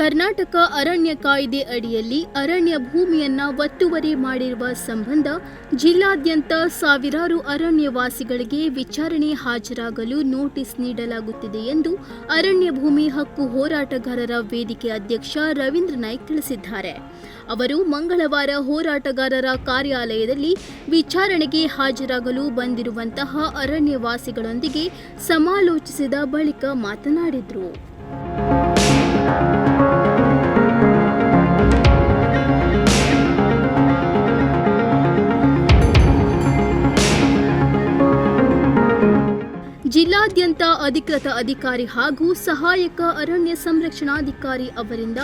ಅರಣ್ಯ ಕಾಯ್ದೆ ಅಡಿಯಲ್ಲಿ ಅರಣ್ಯ ಭೂಮಿಯನ್ನ ಒತ್ತುವರಿ ಮಾಡಿರುವ ಸಂಬಂಧ ಜಿಲ್ಲಾದ್ಯಂತ ಸಾವಿರಾರು ಅರಣ್ಯವಾಸಿಗಳಿಗೆ ವಿಚಾರಣೆ ಹಾಜರಾಗಲು ನೋಟಿಸ್ ನೀಡಲಾಗುತ್ತಿದೆ ಎಂದು ಅರಣ್ಯ ಭೂಮಿ ಹಕ್ಕು ಹೋರಾಟಗಾರರ ವೇದಿಕೆ ಅಧ್ಯಕ್ಷ ರವೀಂದ್ರ ನಾಯ್ಕ್ ತಿಳಿಸಿದ್ದಾರೆ. ಅವರು ಮಂಗಳವಾರ ಹೋರಾಟಗಾರರ ಕಾರ್ಯಾಲಯದಲ್ಲಿ ವಿಚಾರಣೆಗೆ ಹಾಜರಾಗಲು ಬಂದಿರುವಂತಹ ಅರಣ್ಯವಾಸಿಗಳೊಂದಿಗೆ ಸಮಾಲೋಚಿಸಿದ ಬಳಿಕ ಮಾತನಾಡಿದರು. ಜಿಲ್ಲಾದ್ಯಂತ ಅಧಿಕೃತ ಅಧಿಕಾರಿ ಹಾಗೂ ಸಹಾಯಕ ಅರಣ್ಯ ಸಂರಕ್ಷಣಾಧಿಕಾರಿ ಅವರಿಂದ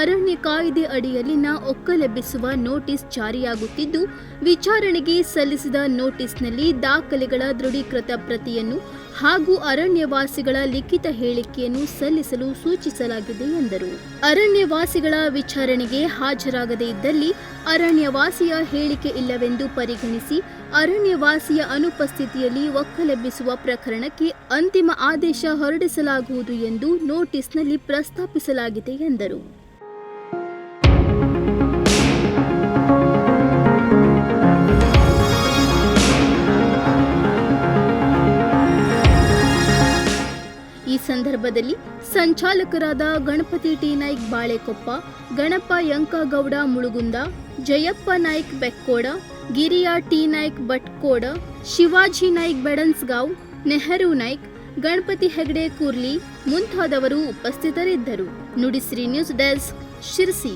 ಅರಣ್ಯ ಕಾಯ್ದೆ ಅಡಿಯಲ್ಲಿನ ಒಕ್ಕಲೆಬ್ಬಿಸುವ ನೋಟಿಸ್ ಜಾರಿಯಾಗುತ್ತಿದ್ದು, ವಿಚಾರಣೆಗೆ ಸಲ್ಲಿಸಿದ ನೋಟಿಸ್ನಲ್ಲಿ ದಾಖಲೆಗಳ ದೃಢೀಕೃತ ಪ್ರತಿಯನ್ನು ಹಾಗೂ ಅರಣ್ಯವಾಸಿಗಳ ಲಿಖಿತ ಹೇಳಿಕೆಯನ್ನು ಸಲ್ಲಿಸಲು ಸೂಚಿಸಲಾಗಿದೆ ಎಂದರು. ಅರಣ್ಯವಾಸಿಗಳ ವಿಚಾರಣೆಗೆ ಹಾಜರಾಗದೇ ಇದ್ದಲ್ಲಿ ಅರಣ್ಯವಾಸಿಯ ಹೇಳಿಕೆ ಇಲ್ಲವೆಂದು ಪರಿಗಣಿಸಿ ಅರಣ್ಯವಾಸಿಯ ಅನುಪಸ್ಥಿತಿಯಲ್ಲಿ ಒಕ್ಕಲೆಬ್ಬಿಸುವ ಪ್ರಕರಣಕ್ಕೆ ಅಂತಿಮ ಆದೇಶ ಹೊರಡಿಸಲಾಗುವುದು ಎಂದು ನೋಟಿಸ್ನಲ್ಲಿ ಪ್ರಸ್ತಾಪಿಸಲಾಗಿದೆ ಎಂದರು. ಈ ಸಂದರ್ಭದಲ್ಲಿ ಸಂಚಾಲಕರಾದ ಗಣಪತಿ ಟಿ. ನಾಯ್ಕ್ ಬಾಳೆಕೊಪ್ಪ, ಗಣಪ ಯಂಕಗೌಡ ಮುಳುಗುಂದ, ಜಯಪ್ಪ ನಾಯ್ಕ್ ಬೆಕ್ಕೋಡ, ಗಿರಿಯ ಟಿ. ನಾಯ್ಕ್ ಭಟ್ಕೋಡ, ಶಿವಾಜಿ ನಾಯ್ಕ್ ಬೆಡನ್ಸ್ಗಾಂವ್, ನೆಹರು ನಾಯ್ಕ್, ಗಣಪತಿ ಹೆಗಡೆ ಕೂರ್ಲಿ ಮುಂತಾದವರು ಉಪಸ್ಥಿತರಿದ್ದರು. Nudisiri news desk Sirsi.